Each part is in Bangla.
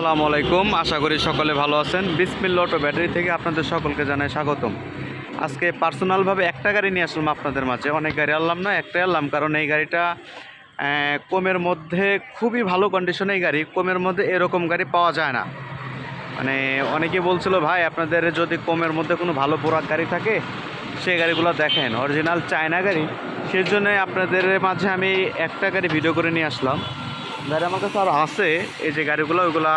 আসসালামু আলাইকুম। আশা করি সকলে ভালো আছেন। বিসমিল অটো ব্যাটারি থেকে আপনাদের সকলকে জানাই স্বাগতম। আজকে পার্সোনালভাবে একটা গাড়ি নিয়ে আসলাম আপনাদের মাঝে। অনেক গাড়ি আনলাম না, একটাই আনলাম। কারণ এই গাড়িটা কমের মধ্যে খুবই ভালো কন্ডিশনে এই গাড়ি। কমের মধ্যে এরকম গাড়ি পাওয়া যায় না। মানে অনেকে বলছিল, ভাই, আপনাদের যদি কমের মধ্যে কোনো ভালো বোরাক গাড়ি থাকে, সেই গাড়িগুলো দেখেন। অরিজিনাল চায়না গাড়ি। সেই জন্য আপনাদের মাঝে আমি একটা গাড়ি ভিডিও করে নিয়ে আসলাম। গাড়ি আমার কাছে আর আছে। এই যে গাড়িগুলো, ওইগুলা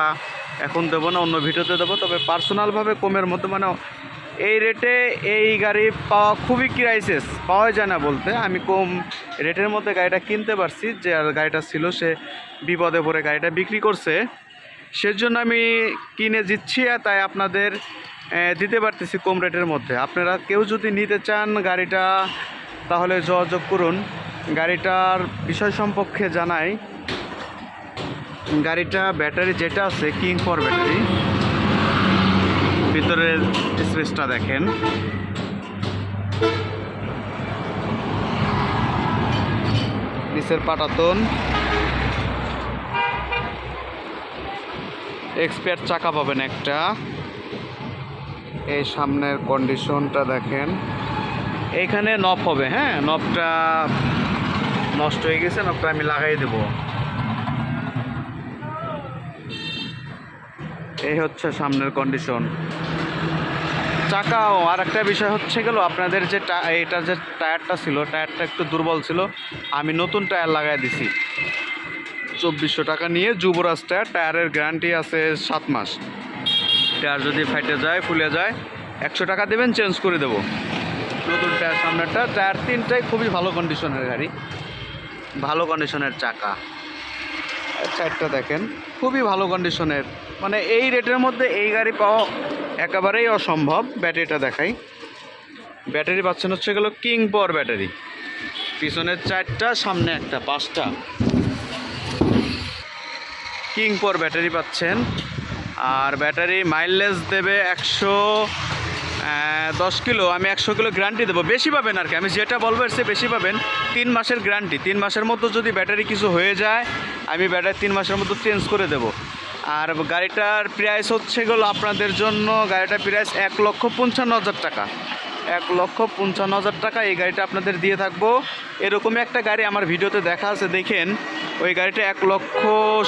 এখন দেবো না, অন্য ভিডিওতে দেবো। তবে পার্সোনালভাবে কমের মধ্যে মানে এই রেটে এই গাড়ি পাওয়া খুবই ক্রাইসিস পাওয়া যায় না বলতে। আমি কম রেটের মধ্যে গাড়িটা কিনতে পারছি। যে আর গাড়িটা ছিল, সে বিপদে পড়ে গাড়িটা বিক্রি করছে। সেজন্য আমি কিনে দিচ্ছি তাই আপনাদের দিতে পারতেছি কম রেটের মধ্যে। আপনারা কেউ যদি নিতে চান গাড়িটা, তাহলে যোগাযোগ করুন। গাড়িটার বিষয় সম্পর্কে জানাই। গাড়িটা ব্যাটারি যেটা আছে কিং ফর ব্যাটারি। ভিতরের স্পেসটা দেখেন। নিচের পাটাতন। এক্সপায়ার চাকা পাবেন একটা। এই সামনের কন্ডিশনটা দেখেন। এইখানে নব হবে হ্যাঁ? নবটা নষ্ট হয়ে গেছে নবটা আমি লাগাই দেবো। এই হচ্ছে সামনের কন্ডিশন চাকাও আর একটা বিষয় হচ্ছে গেল, আপনাদের যে এটা যে টায়ারটা ছিল, টায়ারটা একটু দুর্বল ছিল, আমি নতুন টায়ার লাগাই দিছি। চব্বিশশো টাকা নিয়ে যুবরাজ টায়ার, টায়ারের গ্যারান্টি আছে সাত মাস। টায়ার যদি ফাইটে যায়, ফুলে যায়, একশো টাকা দেবেন চেঞ্জ করে দেবো। নতুন টায়ার সামনেরটা, টায়ার তিনটাই খুবই ভালো কন্ডিশনের গাড়ি। ভালো কন্ডিশনের চাকা। চারটা দেখেন, খুবই ভালো কন্ডিশনের মানে এই রেটের মধ্যে এই গাড়ি পাওয়া একেবারেই অসম্ভব, ব্যাটারিটা দেখাই। ব্যাটারি পাচ্ছেন হচ্ছে গেলো কিং পাওয়ার ব্যাটারি। পিছনের চারটা সামনে একটা, পাঁচটা। কিং পাওয়ার ব্যাটারি পাচ্ছেন। আর ব্যাটারি মাইলেজ দেবে একশো দশ কিলো, আমি একশো কিলো গ্যারান্টি দেবো। বেশি পাবেন আর কি। আমি যেটা বলব চেয়ে বেশি পাবেন তিন মাসের গ্যারান্টি তিন মাসের মধ্যে যদি ব্যাটারি কিছু হয়ে যায়, আমি ব্যাটারি তিন মাসের মধ্যে চেঞ্জ করে দেবো। আর গাড়িটার প্রাইস হচ্ছে গেলো আপনাদের জন্য, গাড়িটার প্রাইস এক লক্ষ পঞ্চান্ন হাজার টাকা। এক লক্ষ পঞ্চান্ন হাজার টাকা এই গাড়িটা আপনাদের দিয়ে থাকব। এরকমই একটা গাড়ি আমার ভিডিওতে দেখা আছে, দেখেন। ওই গাড়িটা এক লক্ষ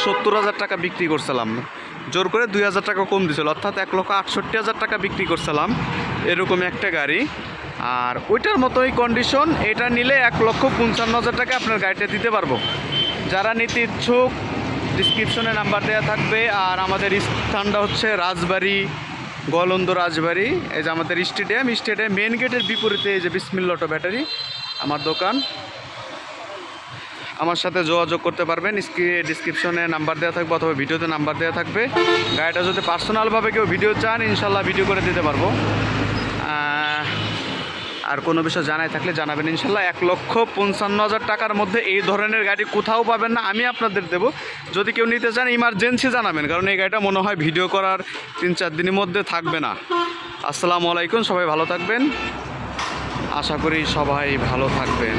সত্তর হাজার টাকা বিক্রি করছিলাম। জোর করে দুই হাজার টাকা কম দিছিল, অর্থাৎ এক লক্ষ আটষট্টি হাজার টাকা বিক্রি করছিলাম এরকমই একটা গাড়ি। আর ওইটার মতোই কন্ডিশন এটা নিলে এক লক্ষ পঞ্চান্ন হাজার টাকা আপনার গাড়িটা দিতে পারব। যারা নিতে ইচ্ছুক ডিসক্রিপশনে নাম্বার দেওয়া থাকবে। আর আমাদের স্থানটা হচ্ছে রাজবাড়ি গোয়ালন্দ রাজবাড়ি। এই যে আমাদের স্টেডিয়াম স্টেডিয়াম মেন গেটের বিপরীতে এই যে বিসমিল অটো ব্যাটারি আমার দোকান। আমার সাথে যোগাযোগ করতে পারবেন। ডিসক্রিপশনে নাম্বার দেওয়া থাকবে অথবা ভিডিওতে নাম্বার দেওয়া থাকবে। গাড়িটা যদি পার্সোনালভাবে কেউ ভিডিও চান ইনশাল্লাহ ভিডিও করে দিতে পারব। আর কোনো বিষয় জানাই থাকলে জানাবেন। ইনশাল্লাহ এক লক্ষ পঞ্চান্ন হাজার টাকার মধ্যে এই ধরনের গাড়ি কোথাও পাবেন না, আমি আপনাদের দেবো। যদি কেউ নিতে চান ইমার্জেন্সি জানাবেন, কারণ এই গাড়িটা মনে হয় ভিডিও করার তিন চার দিনের মধ্যে থাকবে না। আসসালামু আলাইকুম, সবাই ভালো থাকবেন। আশা করি সবাই ভালো থাকবেন।